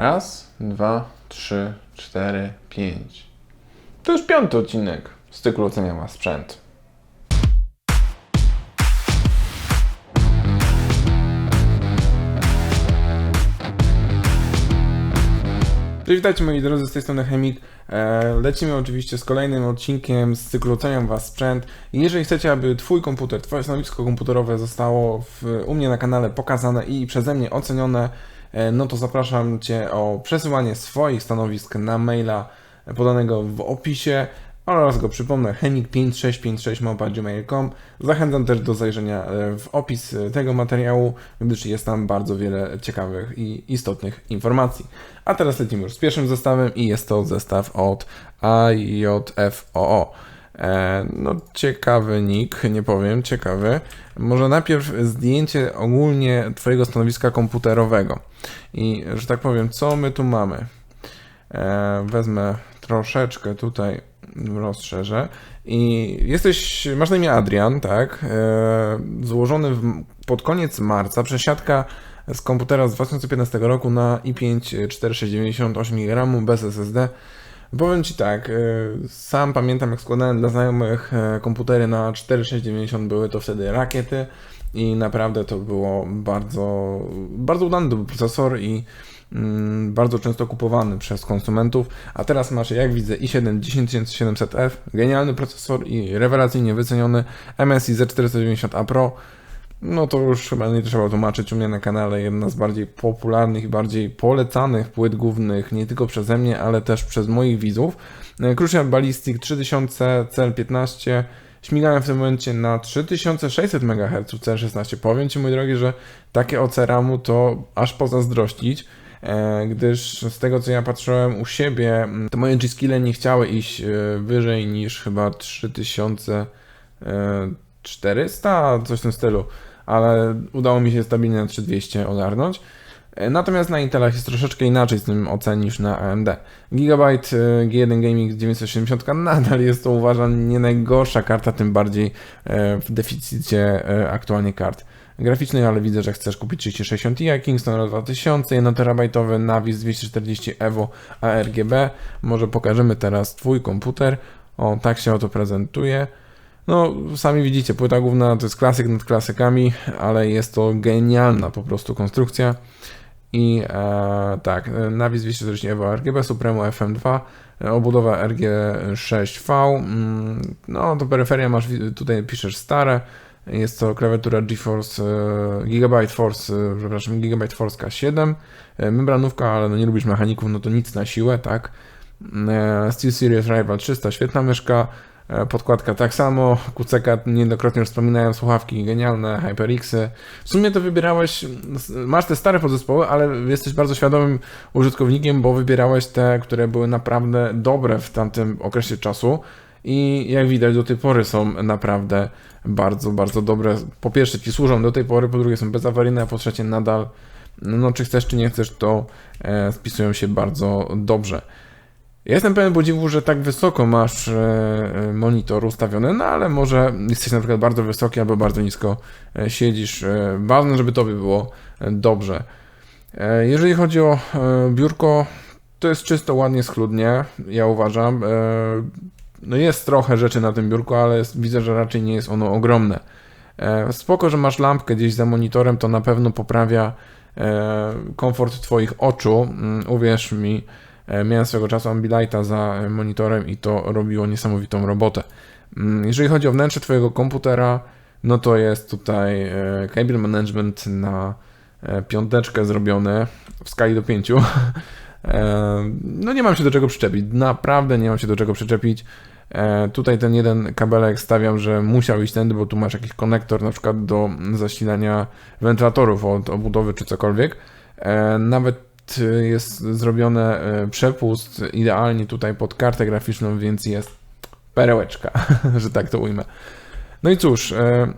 Raz, dwa, trzy, cztery, pięć. To już piąty odcinek z cyklu Oceniam Was Sprzęt. Cześć, witajcie moi drodzy, z tej strony Chemik. E, Lecimy oczywiście z kolejnym odcinkiem z cyklu Oceniam Was Sprzęt. I jeżeli chcecie, aby Twój komputer, Twoje stanowisko komputerowe zostało w, u mnie na kanale pokazane i przeze mnie ocenione, no to zapraszam Cię o przesyłanie swoich stanowisk na maila podanego w opisie oraz go przypomnę chemik5656.gmail.com Zachęcam też do zajrzenia e, w opis e, tego materiału, gdyż jest tam bardzo wiele ciekawych i istotnych informacji. A teraz lecimy już z pierwszym zestawem i jest to zestaw od AJFOO. E, no ciekawy nick, nie powiem, ciekawy. Może najpierw zdjęcie ogólnie Twojego stanowiska komputerowego. I, że tak powiem, co my tu mamy? E, wezmę troszeczkę tutaj rozszerzę. I jesteś, masz na imię Adrian, tak? E, złożony w, pod koniec marca przesiadka z komputera z 2015 roku na i5 4698 GB bez SSD. Powiem Ci tak, e, sam pamiętam jak składałem dla znajomych e, komputery na 4690, były to wtedy rakiety i naprawdę to było bardzo, bardzo udany to był procesor i mm, bardzo często kupowany przez konsumentów, a teraz masz, jak widzę, i7 10700F, genialny procesor i rewelacyjnie wyceniony MSI Z490A Pro, no to już chyba nie trzeba tłumaczyć u mnie na kanale, jedna z bardziej popularnych bardziej polecanych płyt głównych, nie tylko przeze mnie, ale też przez moich widzów. Crucial Ballistic 3000 CL15, śmigałem w tym momencie na 3600 MHz CL16. Powiem Ci, mój drogi, że takie OC to aż pozazdrościć, e, gdyż z tego co ja patrzyłem u siebie, to moje G-skille nie chciały iść e, wyżej niż chyba 3400, coś w tym stylu, ale udało mi się stabilnie na 3200 ogarnąć. E, Natomiast na Intelach jest troszeczkę inaczej z tym ocen niż na AMD. Gigabyte e, G1 Gaming 970 nadal jest to uważam nie najgorsza karta, tym bardziej e, w deficycie aktualnie kart graficznej, ale widzę, że chcesz kupić 3060 Ti, Kingston 2000, 1 terabajtowy Navis 240 Evo ARGB. Może pokażemy teraz Twój komputer. O, tak się oto prezentuje. No, sami widzicie, płyta główna to jest klasyk nad klasykami, ale jest to genialna po prostu konstrukcja. I e, tak, Navis 240 Evo RGB, Supremo FM2, e, obudowa RG6V. Mm, no, to peryferia masz, tutaj piszesz stare. Jest to klawiatura GeForce e, Gigabyte Force, e, przepraszam, Gigabyte Force K7. E, membranówka, ale no nie lubisz mechaników, no to nic na siłę, tak. E, SteelSeries Rival 300, świetna myszka. E, Podkładka tak samo, QCK niejednokrotnie już wspominałem, słuchawki genialne, HyperXy. W sumie to wybierałeś, masz te stare podzespoły, ale jesteś bardzo świadomym użytkownikiem, bo wybierałeś te, które były naprawdę dobre w tamtym okresie czasu i jak widać do tej pory są naprawdę bardzo, bardzo dobre. Po pierwsze ci służą do tej pory, po drugie są bezawaryjne, a po trzecie nadal, no czy chcesz czy nie chcesz, to e, spisują się bardzo dobrze. Ja jestem pełen podziwu, że tak wysoko masz e, e, monitor ustawiony, no ale może jesteś na przykład bardzo wysoki albo bardzo nisko e, siedzisz. Ważne, żeby tobie było dobrze. Jeżeli chodzi o biurko, to jest czysto, ładnie, schludnie, ja uważam. No jest trochę rzeczy na tym biurku, ale jest, widzę, że raczej nie jest ono ogromne. Spoko, że masz lampkę gdzieś za monitorem, to na pewno poprawia komfort twoich oczu. Mm, Uwierz mi, Miałem swego czasu Ambilighta za e, monitorem i to robiło niesamowitą robotę. Mm, Jeżeli chodzi o wnętrze Twojego komputera, no to jest tutaj e, cable management na e, piąteczkę zrobione w skali do 5. No nie mam się do czego przyczepić. Naprawdę nie mam się do czego przyczepić. E, Tutaj ten jeden kabelek stawiam, że musiał iść tędy, bo tu masz jakiś konektor na przykład do zasilania wentylatorów od obudowy czy cokolwiek. E, Nawet jest zrobione e, przepust idealnie tutaj pod kartę graficzną, więc jest perełeczka, że tak to ujmę. No i cóż, e,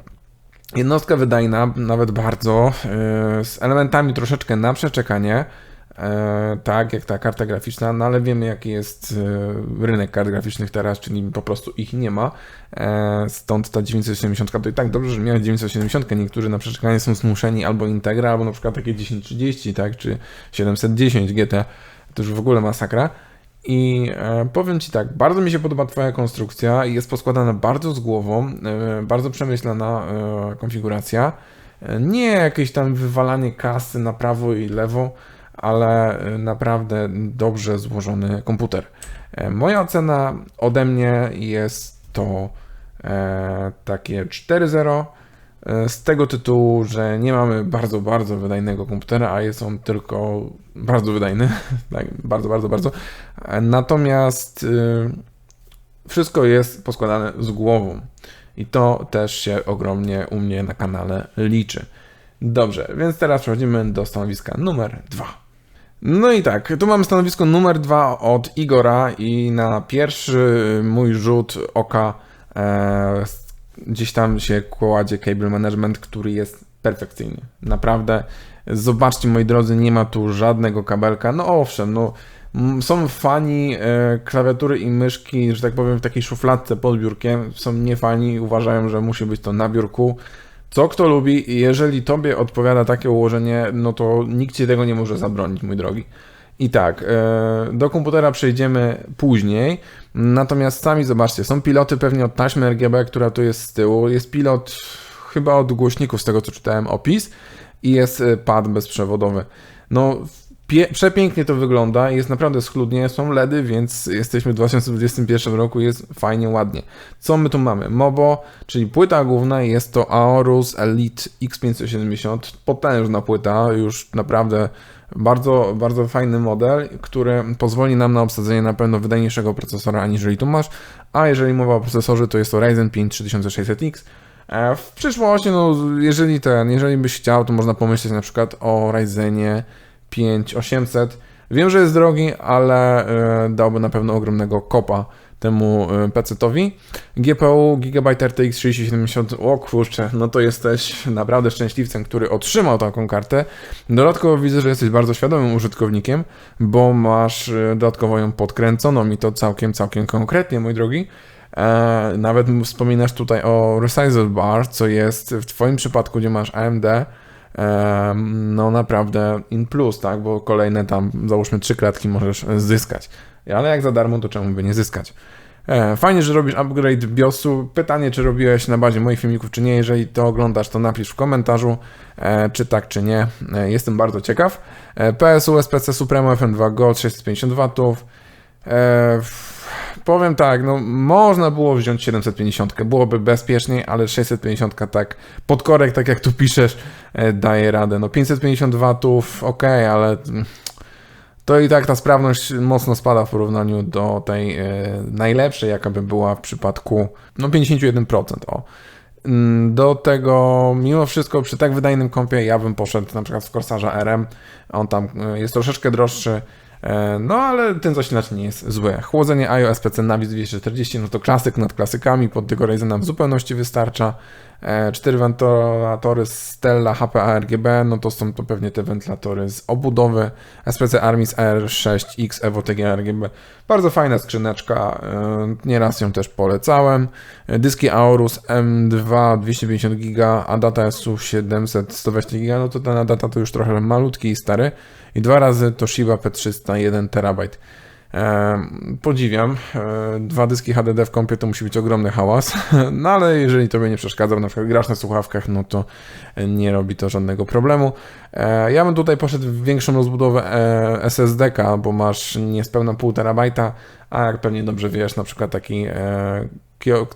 jednostka wydajna, nawet bardzo, e, z elementami troszeczkę na przeczekanie, tak, jak ta karta graficzna, no ale wiemy jaki jest e, rynek kart graficznych teraz, czyli po prostu ich nie ma. E, stąd ta 970 to i tak dobrze, że miała 970. Niektórzy na przeczekanie są zmuszeni albo Integra, albo na przykład takie 1030, tak, czy 710 GT. To już w ogóle masakra. I e, powiem Ci tak, bardzo mi się podoba Twoja konstrukcja, jest poskładana bardzo z głową, e, bardzo przemyślana e, konfiguracja. E, nie jakieś tam wywalanie kasy na prawo i lewo, ale e, naprawdę dobrze złożony komputer. E, moja ocena ode mnie jest to e, takie 4.0 e, z tego tytułu, że nie mamy bardzo, bardzo wydajnego komputera, a jest on tylko bardzo wydajny, tak, bardzo, bardzo, bardzo. Natomiast y, wszystko jest poskładane z głową i to też się ogromnie u mnie na kanale liczy. Dobrze, więc teraz przechodzimy do stanowiska numer dwa. No i tak, tu mamy stanowisko numer dwa od Igora i na pierwszy mój rzut oka e, gdzieś tam się kładzie cable management, który jest perfekcyjny. Naprawdę, zobaczcie moi drodzy, nie ma tu żadnego kabelka. No owszem, no są fani e, klawiatury i myszki, że tak powiem, w takiej szufladce pod biurkiem. Są nie fani, uważają, że musi być to na biurku. Co kto lubi, jeżeli tobie odpowiada takie ułożenie, no to nikt ci tego nie może zabronić, mój drogi. I tak, e, do komputera przejdziemy później, natomiast sami zobaczcie, są piloty pewnie od taśmy RGB, która tu jest z tyłu, jest pilot chyba od głośników, z tego co czytałem opis, i jest e, pad bezprzewodowy. No, przepięknie to wygląda, jest naprawdę schludnie, są LEDy, więc jesteśmy w 2021 roku, jest fajnie, ładnie. Co my tu mamy? Mobo, czyli płyta główna, jest to Aorus Elite X570, potężna płyta, już naprawdę bardzo, bardzo fajny model, który pozwoli nam na obsadzenie na pewno wydajniejszego procesora aniżeli tu masz, a jeżeli mowa o procesorze, to jest to Ryzen 5 3600X. E, W przyszłości, no, jeżeli ten, jeżeli byś chciał, to można pomyśleć na przykład o Ryzenie 5800. Wiem, że jest drogi, ale e, dałby na pewno ogromnego kopa temu e, PC-towi. GPU Gigabyte RTX 3070, o kurczę, no to jesteś naprawdę szczęśliwcem, który otrzymał taką kartę. Dodatkowo widzę, że jesteś bardzo świadomym użytkownikiem, bo masz e, dodatkowo ją podkręconą i to całkiem, całkiem konkretnie, mój drogi. Nawet wspominasz tutaj o Resizer Bar, co jest w Twoim przypadku, gdzie masz AMD, no naprawdę in plus, tak, bo kolejne tam, załóżmy, trzy klatki możesz zyskać. Ale jak za darmo, to czemu by nie zyskać? E, Fajnie, że robisz upgrade BIOSu. Pytanie, czy robiłeś na bazie moich filmików, czy nie. Jeżeli to oglądasz, to napisz w komentarzu, e, czy tak, czy nie. E, Jestem bardzo ciekaw. PSU SPC Supremo FM2 Gold 650 W. E, f- Powiem tak, no można było wziąć 750, byłoby bezpieczniej, ale 650 tak pod korek, tak jak tu piszesz, e, daje radę. No 550 watów, ok, ale mm, to i tak ta sprawność mocno spada w porównaniu do tej e, najlepszej, jaka by była w przypadku, no 51%, o. Mm, Do tego, mimo wszystko, przy tak wydajnym kompie, ja bym poszedł na przykład w Corsarza RM. On tam e, jest troszeczkę droższy, no ale ten zasilacz nie jest zły. Chłodzenie iOS PC Navis 240, no to klasyk nad klasykami, pod tego Ryzena w zupełności wystarcza. E, Cztery wentylatory Stella HPA RGB, no to są to pewnie te wentylatory z obudowy SPC Armis R6X Evo TG RGB. Bardzo fajna skrzyneczka, e, nieraz ją też polecałem. E, Dyski Aorus M2 250 GB, Adata SU 700 120 GB, no to ten Adata to już trochę malutki i stary. I dwa razy Toshiba P300 1 TB. Podziwiam. E, dwa dyski HDD w kompie to musi być ogromny hałas, no ale jeżeli tobie nie przeszkadza, na przykład grasz na słuchawkach, no to nie robi to żadnego problemu. E, ja bym tutaj poszedł w większą rozbudowę e, SSD-ka, bo masz niespełna pół terabajta, a jak pewnie dobrze wiesz, na przykład taki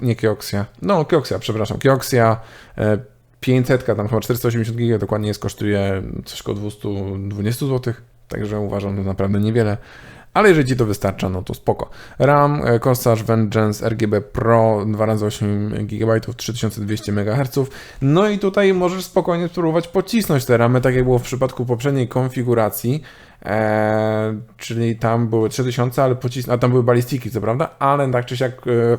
nie Kioxia, no Kioxia, przepraszam, Kioxia e, 500, tam chyba 480 GB dokładnie jest, kosztuje coś około 220 zł, także uważam, że naprawdę niewiele. Ale jeżeli Ci to wystarcza, no to spoko. RAM e, Corsage Vengeance RGB Pro 2x8 GB 3200 MHz. No i tutaj możesz spokojnie spróbować pocisnąć te ramy, tak jak było w przypadku poprzedniej konfiguracji. Eee, czyli tam były 3000, ale pocis- a tam były balistiki, co prawda, ale tak czy siak e, E,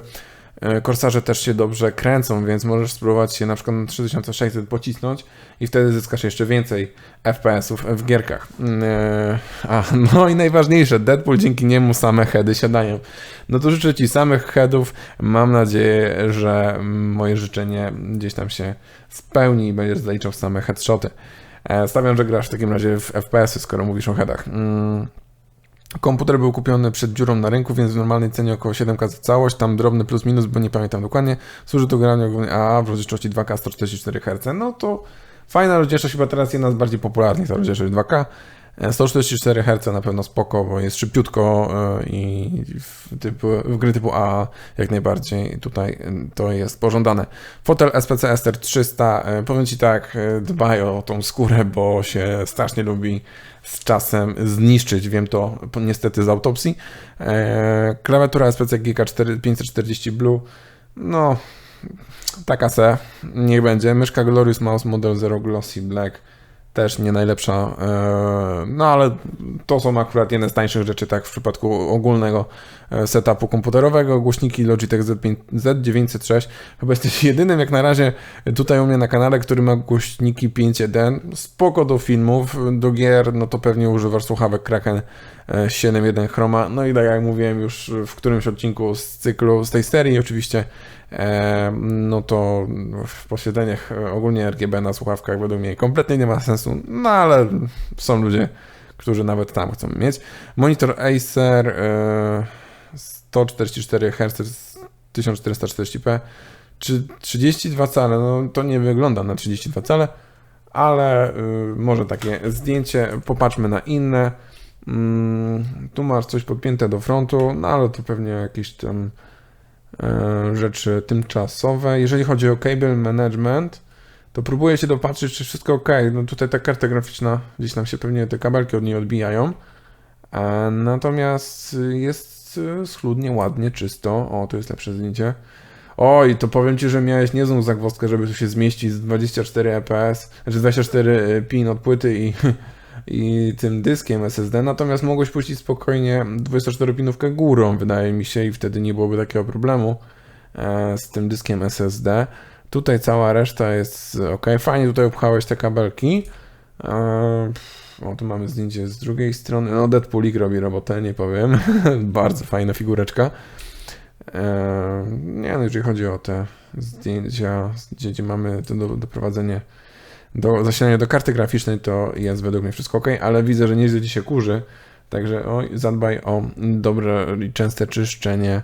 Korsarze też się dobrze kręcą, więc możesz spróbować się na przykład na 3600 pocisnąć i wtedy zyskasz jeszcze więcej FPS-ów w gierkach. E, A, no i najważniejsze, Deadpool dzięki niemu same heady siadają. No to życzę Ci samych headów. Mam nadzieję, że moje życzenie gdzieś tam się spełni i będziesz zaliczał same headshoty. E, Stawiam, że grasz w takim razie w FPS-y, skoro mówisz o headach. Komputer był kupiony przed dziurą na rynku, więc w normalnej cenie około 7K za całość, tam drobny plus minus, bo nie pamiętam dokładnie. Służy do grania głównie AA w rozdzielczości 2K 144 Hz. No to fajna rozdzielczość, chyba teraz jedna z bardziej popularnych, ta rozdzielczość 2K. E, 144 Hz na pewno spoko, bo jest szybciutko e, i w, typu, w gry typu AA jak najbardziej tutaj e, to jest pożądane. Fotel SPC Ester 300, e, powiem Ci tak, dbaj o tą skórę, bo się strasznie lubi z czasem zniszczyć, wiem to niestety z autopsji. Klawiatura SPC GK 4 540 Blue, no taka se, niech będzie. Myszka Glorious Mouse Model Zero Glossy Black, też nie najlepsza, e, no ale to są akurat jedne z tańszych rzeczy, tak w przypadku ogólnego e, setupu komputerowego. Głośniki Logitech Z5, Z906. Chyba jesteś jedynym jak na razie tutaj u mnie na kanale, który ma głośniki 5.1. Spoko do filmów, do gier, no to pewnie używasz słuchawek Kraken e, 7.1 Chroma. No i tak jak mówiłem już w którymś odcinku z cyklu, z tej serii oczywiście, e, no to w posiedzeniach e, ogólnie RGB na słuchawkach według mnie kompletnie nie ma sensu, no ale są ludzie, którzy nawet tam chcą mieć. Monitor Acer e, 144 Hz 1440p czy 32 cale, no to nie wygląda na 32 cale, ale y, może takie zdjęcie, popatrzmy na inne. Mm, tu masz coś podpięte do frontu, no ale to pewnie jakieś tam e, rzeczy tymczasowe. Jeżeli chodzi o cable management, to próbuję się dopatrzyć, czy wszystko ok. No tutaj ta karta graficzna, gdzieś nam się pewnie te kabelki od niej odbijają. E, natomiast jest e, schludnie, ładnie, czysto. O, to jest lepsze zdjęcie. Oj, to powiem Ci, że miałeś niezłą zagwozdkę, żeby tu się zmieścić z 24 EPS, znaczy 24 pin od płyty i, i tym dyskiem SSD, natomiast mogłeś puścić spokojnie 24 pinówkę górą, wydaje mi się, i wtedy nie byłoby takiego problemu e, z tym dyskiem SSD. Tutaj cała reszta jest ok. Fajnie tutaj upchałeś te kabelki. E, o, tu mamy zdjęcie z drugiej strony. No, Deadpoolik robi robotę, nie powiem. Bardzo fajna figureczka. E, nie no, jeżeli chodzi o te zdjęcia, gdzie, gdzie mamy to do, doprowadzenie do zasilania do karty graficznej, to jest według mnie wszystko ok, ale widzę, że nieźle ci się kurzy, także oj, zadbaj o dobre i częste czyszczenie,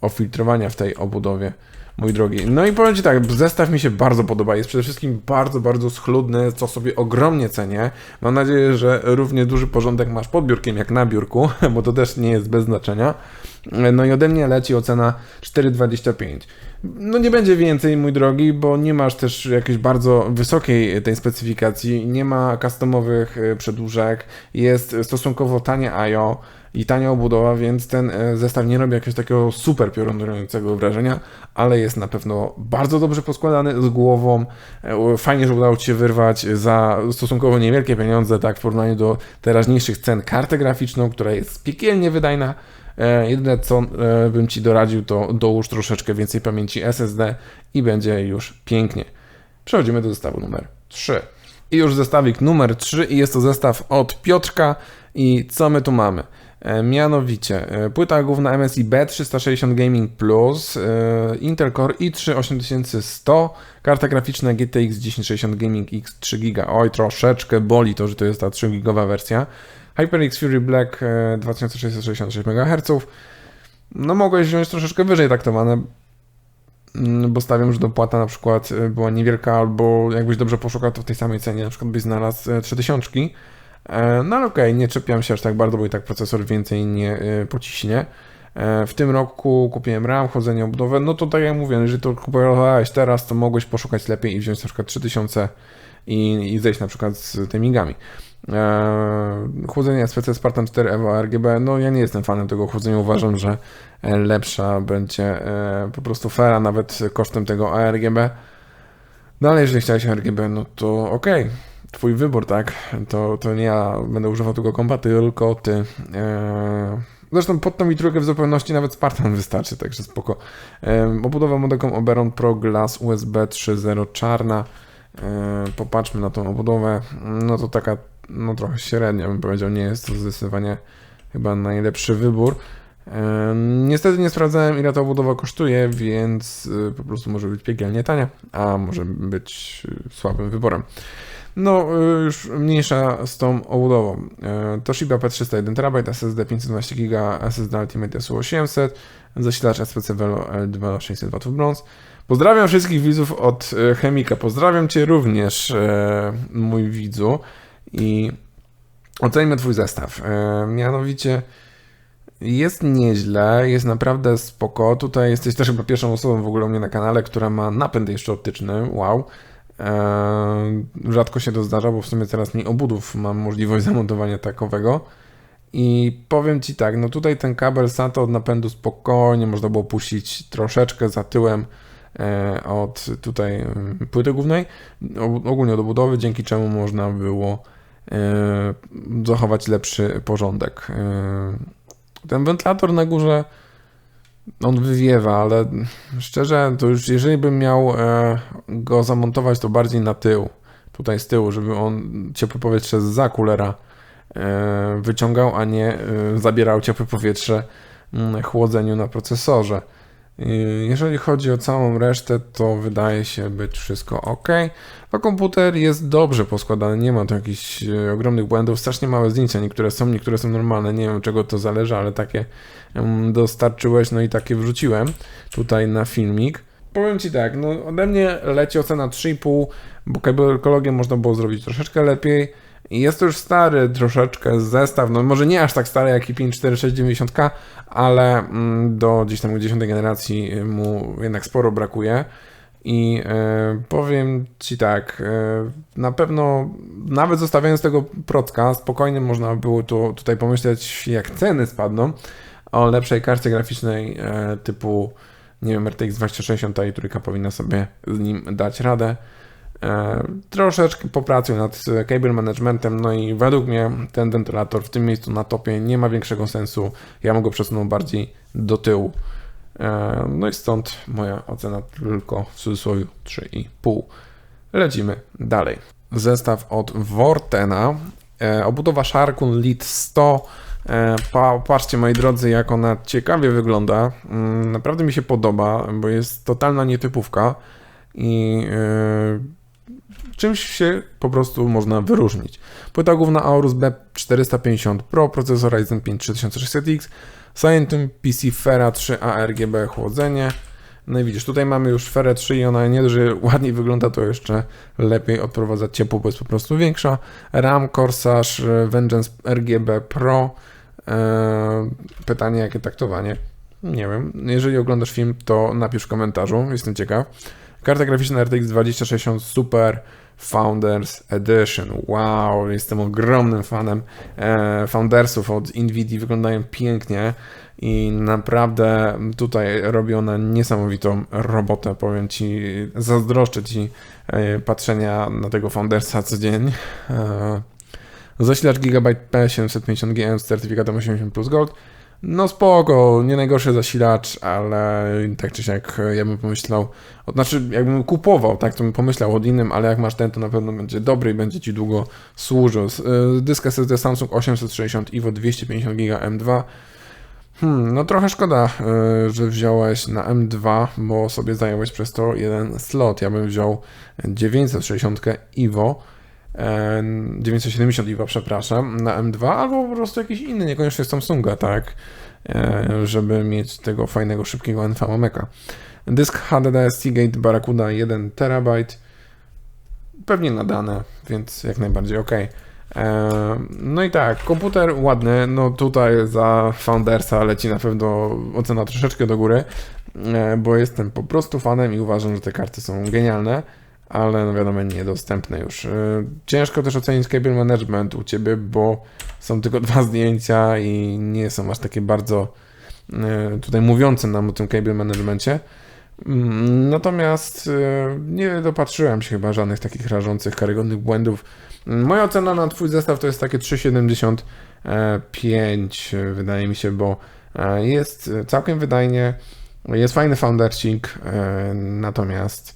o filtrowania w tej obudowie, mój drogi. No i powiem Ci tak, zestaw mi się bardzo podoba, jest przede wszystkim bardzo, bardzo schludny, co sobie ogromnie cenię. Mam nadzieję, że równie duży porządek masz pod biurkiem jak na biurku, bo to też nie jest bez znaczenia. No i ode mnie leci ocena 4,25. No nie będzie więcej, mój drogi, bo nie masz też jakiejś bardzo wysokiej tej specyfikacji, nie ma customowych e, przedłużek, jest stosunkowo tanie IO i tania obudowa, więc ten e, zestaw nie robi jakiegoś takiego super piorunującego wrażenia, ale jest na pewno bardzo dobrze poskładany z głową. E, Fajnie, że udało Ci się wyrwać za stosunkowo niewielkie pieniądze, tak w porównaniu do teraźniejszych cen kartę graficzną, która jest piekielnie wydajna. E, Jedyne co bym Ci doradził, to dołóż troszeczkę więcej pamięci SSD i będzie już pięknie. Przechodzimy do zestawu numer 3. I już zestawik numer 3 i jest to zestaw od Piotrka i co my tu mamy? E, Mianowicie e, płyta główna MSI B360 Gaming Plus, e, Intel Core i3 8100, karta graficzna GTX 1060 Gaming X 3 GB. Oj, troszeczkę boli to, że to jest ta 3 gigowa wersja. HyperX Fury Black e, 2666 MHz. No mogłeś wziąć troszeczkę wyżej taktowane, mm, bo stawiam, że dopłata na przykład e, była niewielka, albo jakbyś dobrze poszukał, to w tej samej cenie na przykład byś znalazł e, 3000. E, No ale okej, nie czepiam się aż tak bardzo, bo i tak procesor więcej nie e, pociśnie. E, W tym roku kupiłem RAM, chodzenie obudowę, no to tak jak mówię, jeżeli to kupowałeś teraz, to mogłeś poszukać lepiej i wziąć na przykład 3000 i, i zejść na przykład z tymi migami. Eee, chłodzenie SPC Spartan 4 Evo RGB, no ja nie jestem fanem tego chłodzenia, uważam, że lepsza będzie e, po prostu fera nawet kosztem tego ARGB. No ale jeżeli chciałeś RGB, no to okej, twój wybór, tak, to, to nie ja będę używał tego kompa, tylko ty. Eee, Zresztą pod tą i trójkę w zupełności nawet Spartan wystarczy, także spoko. E, obudowa modeką Oberon Pro Glass USB 3.0 czarna. E, popatrzmy na tą obudowę. No to taka, no trochę średnia bym powiedział, nie jest to zdecydowanie chyba najlepszy wybór. E, Niestety nie sprawdzałem ile ta obudowa kosztuje, więc e, po prostu może być piekielnie tania, a może być e, słabym wyborem. No, e, już mniejsza z tą obudową. E, Toshiba P301 TB, SSD 512 GB, SSD Ultimate SU800, zasilacz SPC Velo L2 600 W brąz. Pozdrawiam wszystkich widzów od e, Chemika. Pozdrawiam Cię również, e, mój widzu. I ocenimy Twój zestaw. Mianowicie jest nieźle, jest naprawdę spoko. Tutaj jesteś też chyba pierwszą osobą w ogóle u mnie na kanale, która ma napęd jeszcze optyczny. Wow. Eee, rzadko się to zdarza, bo w sumie coraz mniej obudów mam możliwość zamontowania takowego. I powiem Ci tak, no tutaj ten kabel SATA od napędu spokojnie można było puścić troszeczkę za tyłem e, od tutaj mm, płyty głównej, ogólnie od obudowy, dzięki czemu można było e, zachować lepszy porządek. Ten wentylator na górze, on wywiewa, ale szczerze, to już jeżeli bym miał e, go zamontować, to bardziej na tył, tutaj z tyłu, żeby on ciepłe powietrze za kulera e, wyciągał, a nie e, zabierał ciepłe powietrze mm, chłodzeniu na procesorze. Jeżeli chodzi o całą resztę, to wydaje się być wszystko ok. A komputer jest dobrze poskładany, nie ma tu jakichś e, ogromnych błędów, strasznie małe zdjęcia, niektóre są, niektóre są normalne, nie wiem czego to zależy, ale takie dostarczyłeś, no i takie wrzuciłem tutaj na filmik. Powiem Ci tak, no ode mnie leci ocena 3,5, bo kabelkologię można było zrobić troszeczkę lepiej. I Jest to już stary troszeczkę zestaw, no może nie aż tak stary jak i 54690K, ale mm, do gdzieś tam 10 generacji mu jednak sporo brakuje. I e, powiem Ci tak, e, na pewno nawet zostawiając tego procka, spokojnie można było tu, tutaj pomyśleć, jak ceny spadną, o lepszej karcie graficznej typu, nie wiem, RTX 2060 i trójka powinna sobie z nim dać radę. E, troszeczkę popracuję nad cable managementem, no i według mnie ten wentylator w tym miejscu na topie nie ma większego sensu. Ja mogę przesunąć bardziej do tyłu. E, No i stąd moja ocena tylko w cudzysłowie 3,5. Lecimy dalej. Zestaw od Vortena. E, Obudowa Sharkun Lit 100. E, Pa, patrzcie moi drodzy, jak ona ciekawie wygląda. Mm, Naprawdę mi się podoba, bo jest totalna nietypówka i czymś się po prostu można wyróżnić. Płyta główna Aorus B450 Pro, procesor Ryzen 5 3600X, Scientum PC Fera 3 ARGB chłodzenie. No i widzisz, tutaj mamy już Ferę 3 i ona nie że ładniej wygląda, to jeszcze lepiej odprowadza ciepło, bo jest po prostu większa. RAM Corsage e, Vengeance RGB Pro. Eee, pytanie, jakie taktowanie? Nie wiem. Jeżeli oglądasz film, to napisz w komentarzu, jestem ciekaw. Karta graficzna RTX 2060 Super Founders Edition. Wow, jestem ogromnym fanem e, Foundersów od Nvidia, wyglądają pięknie i naprawdę tutaj robi ona niesamowitą robotę, powiem Ci, zazdroszczę Ci e, patrzenia na tego Foundersa co dzień. E, zasilacz Gigabyte P750GM z certyfikatem 80 plus Gold. No spoko, nie najgorszy zasilacz, ale tak czy siak ja bym pomyślał, znaczy jakbym kupował, tak to bym pomyślał od innym, ale jak masz ten, to na pewno będzie dobry i będzie Ci długo służył. Y, Dysk SSD Samsung 860 IWO 250 GB M2. Hmm, no trochę szkoda, y, że wziąłeś na M2, bo sobie zająłeś przez to jeden slot. Ja bym wziął 960 IWO, e, 970 IWO, przepraszam, na M2, albo po prostu jakiś inny, niekoniecznie Samsunga, tak, e, żeby mieć tego fajnego, szybkiego NVMe-ka. Dysk HDD Seagate Barracuda 1 TB, pewnie nadane, więc jak najbardziej ok. No i tak, komputer ładny, no tutaj za Foundersa leci na pewno ocena troszeczkę do góry, e, bo jestem po prostu fanem i uważam, że te karty są genialne, ale no wiadomo, niedostępne już. E, Ciężko też ocenić cable management u Ciebie, bo są tylko dwa zdjęcia i nie są aż takie bardzo e, tutaj mówiące nam o tym cable managemencie. Mm, Natomiast e, nie dopatrzyłem się chyba żadnych takich rażących, karygodnych błędów. Moja ocena na Twój zestaw to jest takie 3,75 e, 5, e, wydaje mi się, bo e, jest całkiem wydajnie, jest fajny foundercik, e, natomiast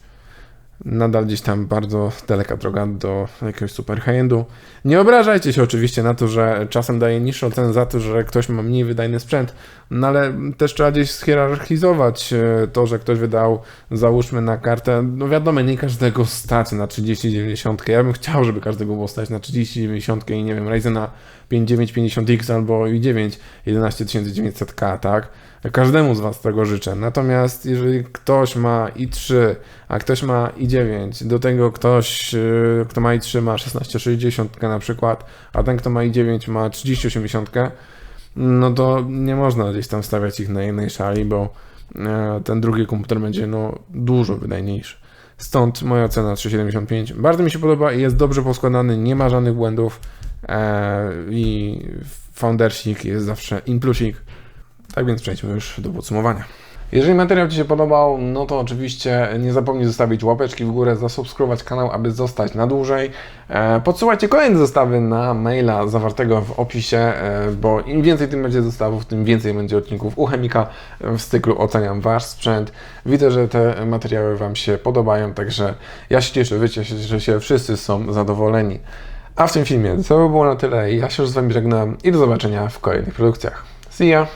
nadal gdzieś tam bardzo daleka droga do jakiegoś super high-endu. Nie obrażajcie się oczywiście na to, że czasem daję niższą cenę za to, że ktoś ma mniej wydajny sprzęt, no ale też trzeba gdzieś schierarchizować e, to, że ktoś wydał, załóżmy na kartę, no wiadomo, nie każdego stać na 3090. Ja bym chciał, żeby każdego było stać na 3090 i nie wiem, Ryzena 5950X albo i9 11900K, tak? Każdemu z Was tego życzę. Natomiast jeżeli ktoś ma i3, a ktoś ma i9, do tego ktoś, yy, kto ma i3 ma 1660 na przykład, a ten, kto ma i9 ma 3080, no to nie można gdzieś tam stawiać ich na jednej szali, bo e, ten drugi komputer będzie no dużo wydajniejszy. Stąd moja cena 375. Bardzo mi się podoba i jest dobrze poskładany, nie ma żadnych błędów i foundersik jest zawsze in plusik. Tak więc przejdźmy już do podsumowania. Jeżeli materiał Ci się podobał, no to oczywiście nie zapomnij zostawić łapeczki w górę, zasubskrybować kanał, aby zostać na dłużej. E, Podsyłajcie kolejne zestawy na maila zawartego w opisie, e, bo im więcej tym będzie zestawów, tym więcej będzie odcinków u Chemika w cyklu Oceniam Wasz sprzęt. Widzę, że te materiały Wam się podobają, także ja się cieszę, Wy cieszę, że się wszyscy są zadowoleni. A w tym filmie to by było na tyle. Ja się już z Wami żegnam i do zobaczenia w kolejnych produkcjach. See ya!